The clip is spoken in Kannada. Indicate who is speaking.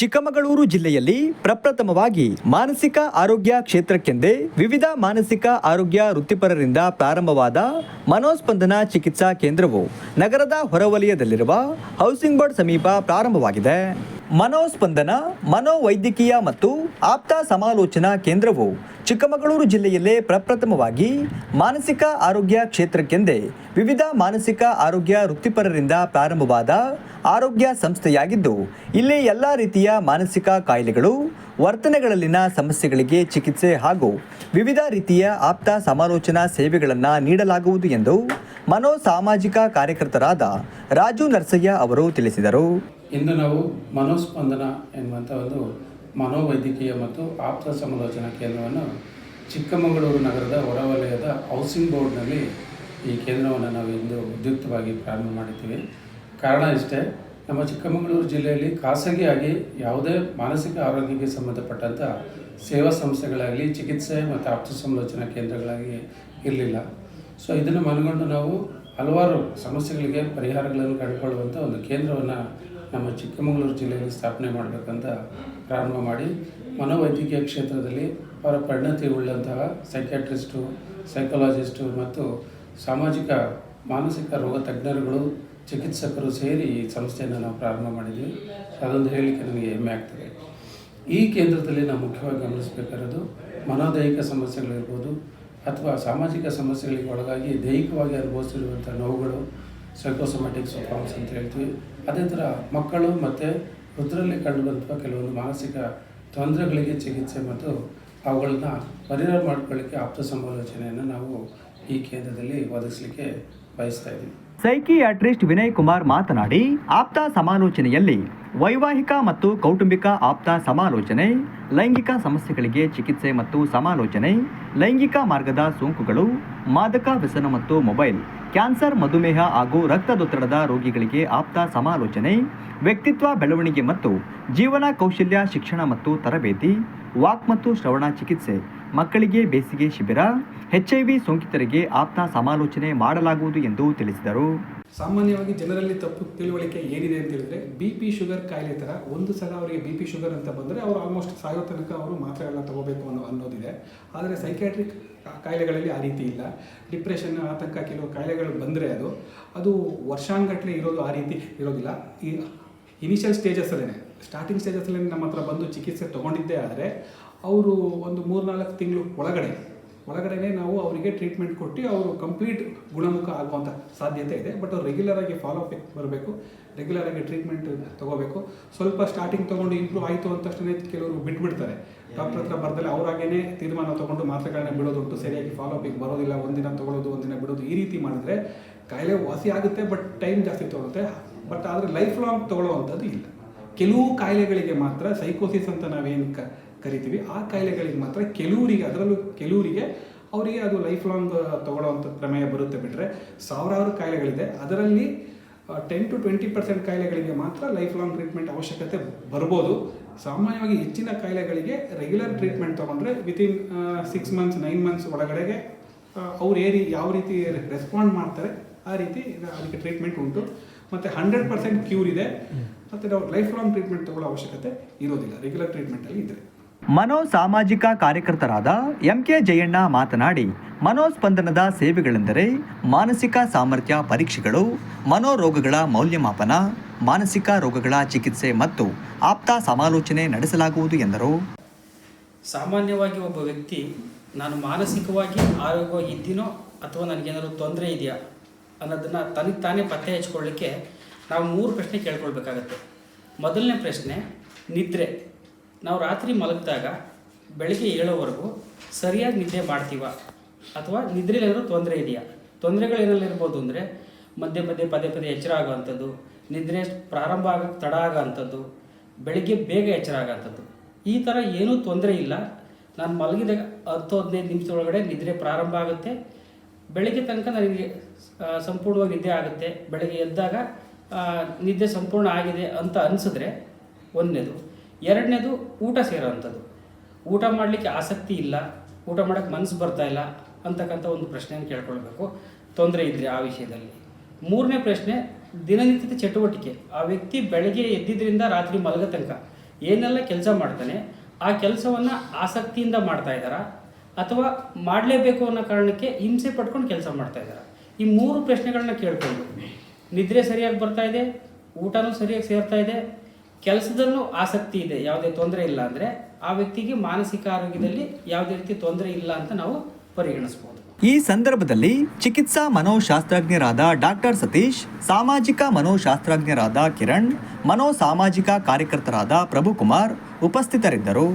Speaker 1: ಚಿಕ್ಕಮಗಳೂರು ಜಿಲ್ಲೆಯಲ್ಲಿ ಪ್ರಪ್ರಥಮವಾಗಿ ಮಾನಸಿಕ ಆರೋಗ್ಯ ಕ್ಷೇತ್ರಕ್ಕೆಂದೇ ವಿವಿಧ ಮಾನಸಿಕ ಆರೋಗ್ಯ ವೃತ್ತಿಪರರಿಂದ ಪ್ರಾರಂಭವಾದ ಮನೋಸ್ಪಂದನ ಚಿಕಿತ್ಸಾ ಕೇಂದ್ರವು ನಗರದ ಹೊರವಲಯದಲ್ಲಿರುವ ಹೌಸಿಂಗ್ ಬೋರ್ಡ್ ಸಮೀಪ ಪ್ರಾರಂಭವಾಗಿದೆ. ಮನೋಸ್ಪಂದನ, ಮನೋವೈದ್ಯಕೀಯ ಮತ್ತು ಆಪ್ತ ಸಮಾಲೋಚನಾ ಕೇಂದ್ರವು ಚಿಕ್ಕಮಗಳೂರು ಜಿಲ್ಲೆಯಲ್ಲೇ ಪ್ರಪ್ರಥಮವಾಗಿ ಮಾನಸಿಕ ಆರೋಗ್ಯ ಕ್ಷೇತ್ರಕ್ಕೆಂದೇ ವಿವಿಧ ಮಾನಸಿಕ ಆರೋಗ್ಯ ವೃತ್ತಿಪರರಿಂದ ಪ್ರಾರಂಭವಾದ ಆರೋಗ್ಯ ಸಂಸ್ಥೆಯಾಗಿದ್ದು, ಇಲ್ಲಿ ಎಲ್ಲ ರೀತಿಯ ಮಾನಸಿಕ ಕಾಯಿಲೆಗಳು, ವರ್ತನೆಗಳಲ್ಲಿನ ಸಮಸ್ಯೆಗಳಿಗೆ ಚಿಕಿತ್ಸೆ ಹಾಗೂ ವಿವಿಧ ರೀತಿಯ ಆಪ್ತ ಸಮಾಲೋಚನಾ ಸೇವೆಗಳನ್ನು ನೀಡಲಾಗುವುದು ಎಂದು ಮನೋ ಸಾಮಾಜಿಕ ಕಾರ್ಯಕರ್ತರಾದ ರಾಜು ನರ್ಸಯ್ಯ ಅವರು ತಿಳಿಸಿದರು.
Speaker 2: ಇಂದು ನಾವು ಮನೋಸ್ಪಂದನ ಎನ್ನುವಂಥ ಒಂದು ಮನೋವೈದ್ಯಕೀಯ ಮತ್ತು ಆಪ್ತ ಸಮಾಲೋಚನಾ ಕೇಂದ್ರವನ್ನು ಚಿಕ್ಕಮಗಳೂರು ನಗರದ ಹೊರವಲಯದ ಹೌಸಿಂಗ್ ಬೋರ್ಡ್ನಲ್ಲಿ ಈ ಕೇಂದ್ರವನ್ನು ನಾವು ಇಂದು ಉದ್ಯುಕ್ತವಾಗಿ ಪ್ರಾರಂಭ ಮಾಡಿದ್ದೀವಿ. ಕಾರಣ ಇಷ್ಟೇ, ನಮ್ಮ ಚಿಕ್ಕಮಗಳೂರು ಜಿಲ್ಲೆಯಲ್ಲಿ ಖಾಸಗಿಯಾಗಿ ಯಾವುದೇ ಮಾನಸಿಕ ಆರೋಗ್ಯಕ್ಕೆ ಸಂಬಂಧಪಟ್ಟಂಥ ಸೇವಾ ಸಂಸ್ಥೆಗಳಾಗಲಿ, ಚಿಕಿತ್ಸೆ ಮತ್ತು ಆಪ್ತ ಸಮಾಲೋಚನಾ ಕೇಂದ್ರಗಳಾಗಿ ಇರಲಿಲ್ಲ. ಸೊ ಇದನ್ನು ಮನಗೊಂಡು ನಾವು ಹಲವಾರು ಸಮಸ್ಯೆಗಳಿಗೆ ಪರಿಹಾರಗಳನ್ನು ಕಂಡುಕೊಳ್ಳುವಂಥ ಒಂದು ಕೇಂದ್ರವನ್ನು ನಮ್ಮ ಚಿಕ್ಕಮಗಳೂರು ಜಿಲ್ಲೆಯಲ್ಲಿ ಸ್ಥಾಪನೆ ಮಾಡಬೇಕಂತ ಪ್ರಾರಂಭ ಮಾಡಿ ಮನೋವೈದ್ಯಕೀಯ ಕ್ಷೇತ್ರದಲ್ಲಿ ಅವರ ಪರಿಣತಿ ಉಳ್ಳಂತಹ ಸೈಕ್ಯಾಟ್ರಿಸ್ಟು ಸೈಕಾಲಜಿಸ್ಟು ಮತ್ತು ಸಾಮಾಜಿಕ ಮಾನಸಿಕ ರೋಗ ತಜ್ಞರುಗಳು, ಚಿಕಿತ್ಸಕರು ಸೇರಿ ಈ ಸಂಸ್ಥೆಯನ್ನು ನಾವು ಪ್ರಾರಂಭ ಮಾಡಿದ್ವಿ. ಅದೊಂದು ಹೇಳಲಿಕ್ಕೆ ನನಗೆ ಹೆಮ್ಮೆ ಆಗ್ತದೆ. ಈ ಕೇಂದ್ರದಲ್ಲಿ ನಾವು ಮುಖ್ಯವಾಗಿ ಗಮನಿಸಬೇಕಾಗಿರೋದು ಮನೋದೈಹಿಕ ಸಮಸ್ಯೆಗಳಿರ್ಬೋದು ಅಥವಾ ಸಾಮಾಜಿಕ ಸಮಸ್ಯೆಗಳಿಗೆ ಒಳಗಾಗಿ ದೈಹಿಕವಾಗಿ ಅನುಭವಿಸಿರುವಂಥ ನೋವುಗಳು ಸೈಕೋಸೊಮ್ಯಾಟಿಕ್ಸ್ ಪ್ರಾಬ್ಲಮ್ಸ್ ಅಂತ ಹೇಳ್ತೀವಿ. ಅದೇ ಥರ ಮಕ್ಕಳು ಮತ್ತು ವೃದ್ಧರಲ್ಲಿ ಕಂಡುಬಂತಹ ಕೆಲವೊಂದು ಮಾನಸಿಕ ತೊಂದರೆಗಳಿಗೆ ಚಿಕಿತ್ಸೆ ಮತ್ತು ಅವುಗಳನ್ನ ಪರಿಹಾರ ಮಾಡ್ಕೊಳ್ಳಿಕ್ಕೆ ಆಪ್ತ ಸಮಾಲೋಚನೆಯನ್ನು ನಾವು ಈ ಕೇಂದ್ರದಲ್ಲಿ ಒದಗಿಸಲಿಕ್ಕೆ ಬಯಸ್ತಾ ಇದ್ದೀವಿ
Speaker 1: ಸೈಕಿಯಾಟ್ರಿಸ್ಟ್ ವಿನಯ್ ಕುಮಾರ್ ಮಾತನಾಡಿ, ಆಪ್ತ ಸಮಾಲೋಚನೆಯಲ್ಲಿ ವೈವಾಹಿಕ ಮತ್ತು ಕೌಟುಂಬಿಕ ಆಪ್ತ ಸಮಾಲೋಚನೆ, ಲೈಂಗಿಕ ಸಮಸ್ಯೆಗಳಿಗೆ ಚಿಕಿತ್ಸೆ ಮತ್ತು ಸಮಾಲೋಚನೆ, ಲೈಂಗಿಕ ಮಾರ್ಗದ ಸೋಂಕುಗಳು, ಮಾದಕ ವ್ಯಸನ ಮತ್ತು ಮೊಬೈಲ್, ಕ್ಯಾನ್ಸರ್, ಮಧುಮೇಹ ಹಾಗೂ ರಕ್ತದೊತ್ತಡದ ರೋಗಿಗಳಿಗೆ ಆಪ್ತ ಸಮಾಲೋಚನೆ, ವ್ಯಕ್ತಿತ್ವ ಬೆಳವಣಿಗೆ ಮತ್ತು ಜೀವನ ಕೌಶಲ್ಯ ಶಿಕ್ಷಣ ಮತ್ತು ತರಬೇತಿ, ವಾಕ್ ಮತ್ತು ಶ್ರವಣ ಚಿಕಿತ್ಸೆ ಮಕ್ಕಳಿಗೆ ಬೇಸಿಗೆ ಶಿಬಿರ ಎಚ್ಐವಿ ಸೋಂಕಿತರಿಗೆ ಆಪ್ತ ಸಮಾಲೋಚನೆ ಮಾಡಲಾಗುವುದು ಎಂದು ತಿಳಿಸಿದರು.
Speaker 3: ಸಾಮಾನ್ಯವಾಗಿ ಜನರಲ್ಲಿ ತಪ್ಪು ತಿಳುವಳಿಕೆ ಏನಿದೆ ಅಂತ ಹೇಳಿದ್ರೆ ಬಿ ಪಿ ಶುಗರ್ ಕಾಯಿಲೆ ಥರ ಒಂದು ಸಲ ಅವರಿಗೆ ಬಿ ಪಿ ಶುಗರ್ ಅಂತ ಬಂದರೆ ಅವರು ಆಲ್ಮೋಸ್ಟ್ ಸಾಯೋ ತನಕ ಅವರು ಮಾತ್ರೆಗಳನ್ನ ತಗೋಬೇಕು ಅನ್ನೋ ಅನ್ನೋದಿದೆ. ಆದರೆ ಸೈಕ್ಯಾಟ್ರಿಕ್ ಕಾಯಿಲೆಗಳಲ್ಲಿ ಆ ರೀತಿ ಇಲ್ಲ. ಡಿಪ್ರೆಷನ್ ಆತಂಕ ಕೆಲವು ಕಾಯಿಲೆಗಳು ಬಂದರೆ ಅದು ಅದು ವರ್ಷಾನುಗಟ್ಟಲೆ ಇರೋದು ಆ ರೀತಿ ಇರೋದಿಲ್ಲ. ಈ ಇನಿಷಿಯಲ್ ಸ್ಟೇಜಸ್ಸಲ್ಲೇ ಸ್ಟಾರ್ಟಿಂಗ್ ಸ್ಟೇಜಸ್ಸಲ್ಲಿ ನಮ್ಮ ಹತ್ರ ಬಂದು ಚಿಕಿತ್ಸೆ ತೊಗೊಂಡಿದ್ದೇ ಆದರೆ, ಅವರು ಒಂದು ಮೂರ್ನಾಲ್ಕು ತಿಂಗಳು ಒಳಗಡೆ, ಒಳಗಡೆನೆ ನಾವು ಅವರಿಗೆ ಟ್ರೀಟ್ಮೆಂಟ್ ಕೊಟ್ಟು ಅವರು ಕಂಪ್ಲೀಟ್ ಗುಣಮುಖ ಆಗುವಂಥ ಸಾಧ್ಯತೆ ಇದೆ. ಬಟ್ ಅವ್ರು ರೆಗ್ಯುಲರಾಗಿ ಫಾಲೋ ಅಪ್ ಬರಬೇಕು ರೆಗ್ಯುಲರಾಗಿ ಟ್ರೀಟ್ಮೆಂಟ್ ತೊಗೋಬೇಕು. ಸ್ವಲ್ಪ ಸ್ಟಾರ್ಟಿಂಗ್ ತೊಗೊಂಡು ಇಂಪ್ರೂವ್ ಆಯಿತು ಅಂತ ತಕ್ಷಣ ಕೆಲವರು ಬಿಟ್ಬಿಡ್ತಾರೆ. ಡಾಕ್ಟರ್ ಹತ್ರ ಬರ್ದಲೆ ಅವರಾಗೇನೆ ತೀರ್ಮಾನ ತೊಗೊಂಡು ಮಾತ್ರೆಗಳನ್ನ ಬಿಡೋದುಂಟು ಸರಿಯಾಗಿ ಫಾಲೋ ಅಪಿಗೆ ಬರೋದಿಲ್ಲ ಒಂದಿನ ತೊಗೊಳೋದು ಒಂದಿನ ಬಿಡೋದು ಈ ರೀತಿ ಮಾಡಿದ್ರೆ ಕಾಯಿಲೆ ವಾಸಿ ಆಗುತ್ತೆ ಬಟ್ ಟೈಮ್ ಜಾಸ್ತಿ ತೊಗೊಳುತ್ತೆ. ಬಟ್ ಆದರೆ ಲೈಫ್ ಲಾಂಗ್ ತೊಗೊಳ್ಳೋವಂಥದ್ದು ಇಲ್ಲ. ಕೆಲವು ಕಾಯಿಲೆಗಳಿಗೆ ಮಾತ್ರ ಸೈಕೋಸಿಸ್ ಅಂತ ನಾವೇನು ಕ, ಕರಿತೀವಿ. ಆ ಕಾಯಿಲೆಗಳಿಗೆ ಮಾತ್ರ ಕೆಲವರಿಗೆ ಅದರಲ್ಲೂ ಕೆಲವರಿಗೆ ಅವರಿಗೆ ಅದು ಲೈಫ್ ಲಾಂಗ್ ತಗೊಳ್ಳೋವಂಥ ಪ್ರಮೇಯ ಬರುತ್ತೆ ಬಿಟ್ಟರೆ ಸಾವಿರಾರು ಕಾಯಿಲೆಗಳಿದೆ. ಅದರಲ್ಲಿ ಟೆನ್ ಟು ಟ್ವೆಂಟಿ ಪರ್ಸೆಂಟ್ ಕಾಯಿಲೆಗಳಿಗೆ ಮಾತ್ರ ಲೈಫ್ ಲಾಂಗ್ ಟ್ರೀಟ್ಮೆಂಟ್ ಅವಶ್ಯಕತೆ ಬರ್ಬೋದು. ಸಾಮಾನ್ಯವಾಗಿ ಹೆಚ್ಚಿನ ಕಾಯಿಲೆಗಳಿಗೆ ರೆಗ್ಯುಲರ್ ಟ್ರೀಟ್ಮೆಂಟ್ ತೊಗೊಂಡ್ರೆ within six months nine months ಒಳಗಡೆಗೆ ಅವ್ರು ಏರಿ, ಯಾವ ರೀತಿ ರೆಸ್ಪಾಂಡ್ ಮಾಡ್ತಾರೆ ಆ ರೀತಿ ಅದಕ್ಕೆ ಟ್ರೀಟ್ಮೆಂಟ್ ಉಂಟು. ಮತ್ತು ಹಂಡ್ರೆಡ್ ಪರ್ಸೆಂಟ್ ಕ್ಯೂರ್ ಇದೆ. ಮತ್ತು ನಾವು ಲೈಫ್ ಲಾಂಗ್ ಟ್ರೀಟ್ಮೆಂಟ್ ತಗೊಳ್ಳೋ ಅವಶ್ಯಕತೆ ಇರೋದಿಲ್ಲ. ರೆಗ್ಯುಲರ್ ಟ್ರೀಟ್ಮೆಂಟಲ್ಲಿ ಇದ್ದರೆ
Speaker 1: ಮನೋ ಸಾಮಾಜಿಕ ಕಾರ್ಯಕರ್ತರಾದ ಎಂಕೆ ಜಯಣ್ಣ ಮಾತನಾಡಿ ಮನೋಸ್ಪಂದನದ ಸೇವೆಗಳೆಂದರೆ ಮಾನಸಿಕ ಸಾಮರ್ಥ್ಯ ಪರೀಕ್ಷೆಗಳು ಮನೋರೋಗಗಳ ಮೌಲ್ಯಮಾಪನ ಮಾನಸಿಕ ರೋಗಗಳ ಚಿಕಿತ್ಸೆ ಮತ್ತು ಆಪ್ತ ಸಮಾಲೋಚನೆ ನಡೆಸಲಾಗುವುದು ಎಂದರು.
Speaker 4: ಸಾಮಾನ್ಯವಾಗಿ ಒಬ್ಬ ವ್ಯಕ್ತಿ ನಾನು ಮಾನಸಿಕವಾಗಿ ಆರೋಗ್ಯವಾಗಿ ಇದ್ದೀನೋ ಅಥವಾ ನನಗೇನಾದ್ರು ತೊಂದರೆ ಇದೆಯಾ? ಅನ್ನೋದನ್ನು ತನಗೆ ತಾನೇ ಪತ್ತೆ ಹಚ್ಕೊಳ್ಳಿಕ್ಕೆ ನಾವು ಮೂರು ಪ್ರಶ್ನೆ ಕೇಳ್ಕೊಳ್ಬೇಕಾಗತ್ತೆ. ಮೊದಲನೇ ಪ್ರಶ್ನೆ, ನಿದ್ರೆ. ನಾವು ರಾತ್ರಿ ಮಲಗಿದಾಗ ಬೆಳಗ್ಗೆ ಏಳೋವರೆಗೂ ಸರಿಯಾಗಿ ನಿದ್ದೆ ಮಾಡ್ತೀವ? ಅಥವಾ ನಿದ್ರೆಯಲ್ಲಿ ಏನಾದರೂ ತೊಂದರೆ ಇದೆಯಾ? ತೊಂದರೆಗಳೇನಲ್ಲಿರ್ಬೋದು ಅಂದರೆ ಮಧ್ಯೆ ಮಧ್ಯೆ ಪದೇ ಪದೇ ಎಚ್ಚರ ಆಗೋವಂಥದ್ದು, ನಿದ್ರೆ ಪ್ರಾರಂಭ ಆಗೋಕ್ಕೆ ತಡ ಆಗೋವಂಥದ್ದು, ಬೆಳಿಗ್ಗೆ ಬೇಗ ಎಚ್ಚರ ಆಗೋವಂಥದ್ದು. ಈ ಥರ ಏನೂ ತೊಂದರೆ ಇಲ್ಲ. ನಾನು ಮಲಗಿದಾಗ ಹತ್ತು ಹದಿನೈದು ನಿಮಿಷದೊಳಗಡೆ ನಿದ್ರೆ ಪ್ರಾರಂಭ ಆಗುತ್ತೆ. ಬೆಳಿಗ್ಗೆ ತನಕ ನನಗೆ ಸಂಪೂರ್ಣವಾಗಿ ನಿದ್ದೆ ಆಗುತ್ತೆ. ಬೆಳಗ್ಗೆ ಎದ್ದಾಗ ನಿದ್ದೆ ಸಂಪೂರ್ಣ ಆಗಿದೆ ಅಂತ ಅನಿಸಿದ್ರೆ ಒಂದನೇದು. ಎರಡನೇದು ಊಟ ಸೇರೋವಂಥದ್ದು. ಊಟ ಮಾಡಲಿಕ್ಕೆ ಆಸಕ್ತಿ ಇಲ್ಲ. ಊಟ ಮಾಡೋಕ್ಕೆ ಮನಸ್ಸು ಬರ್ತಾ ಇಲ್ಲ ಅಂತಕ್ಕಂಥ ಒಂದು ಪ್ರಶ್ನೆಯನ್ನು ಕೇಳ್ಕೊಳ್ಬೇಕು. ತೊಂದರೆ ಇದ್ದರೆ ಆ ವಿಷಯದಲ್ಲಿ. ಮೂರನೇ ಪ್ರಶ್ನೆ, ದಿನನಿತ್ಯದ ಚಟುವಟಿಕೆ. ಆ ವ್ಯಕ್ತಿ ಬೆಳಗ್ಗೆ ಎದ್ದಿದ್ದರಿಂದ ರಾತ್ರಿ ಮಲಗ ತನಕ ಏನೆಲ್ಲ ಕೆಲಸ ಮಾಡ್ತಾನೆ, ಆ ಕೆಲಸವನ್ನು ಆಸಕ್ತಿಯಿಂದ ಮಾಡ್ತಾ ಇದ್ದಾರಾ? ಅಥವಾ ಮಾಡಲೇಬೇಕು ಅನ್ನೋ ಕಾರಣಕ್ಕೆ ಹಿಂಸೆ ಪಟ್ಕೊಂಡು ಕೆಲಸ ಮಾಡ್ತಾ ಇದ್ದಾರೆ. ಈ ಮೂರು ಪ್ರಶ್ನೆಗಳನ್ನ ಕೇಳಿಕೊಂಡು ನಿದ್ರೆ ಸರಿಯಾಗಿ ಬರ್ತಾ ಇದೆ, ಊಟನೂ ಸರಿಯಾಗಿ ಸೇರ್ತಾ ಇದೆ, ಕೆಲಸದಲ್ಲೂ ಆಸಕ್ತಿ ಇದೆ, ಯಾವುದೇ ತೊಂದರೆ ಇಲ್ಲ ಅಂದರೆ ಆ ವ್ಯಕ್ತಿಗೆ ಮಾನಸಿಕ ಆರೋಗ್ಯದಲ್ಲಿ ಯಾವುದೇ ರೀತಿ ತೊಂದರೆ ಇಲ್ಲ ಅಂತ ನಾವು ಪರಿಗಣಿಸ್ಬೋದು.
Speaker 1: ಈ ಸಂದರ್ಭದಲ್ಲಿ ಚಿಕಿತ್ಸಾ ಮನೋಶಾಸ್ತ್ರಜ್ಞರಾದ ಡಾಕ್ಟರ್ ಸತೀಶ್, ಸಾಮಾಜಿಕ ಮನೋಶಾಸ್ತ್ರಜ್ಞರಾದ ಕಿರಣ್, ಮನೋಸಾಮಾಜಿಕ ಕಾರ್ಯಕರ್ತರಾದ ಪ್ರಭುಕುಮಾರ್ ಉಪಸ್ಥಿತರಿದ್ದರು.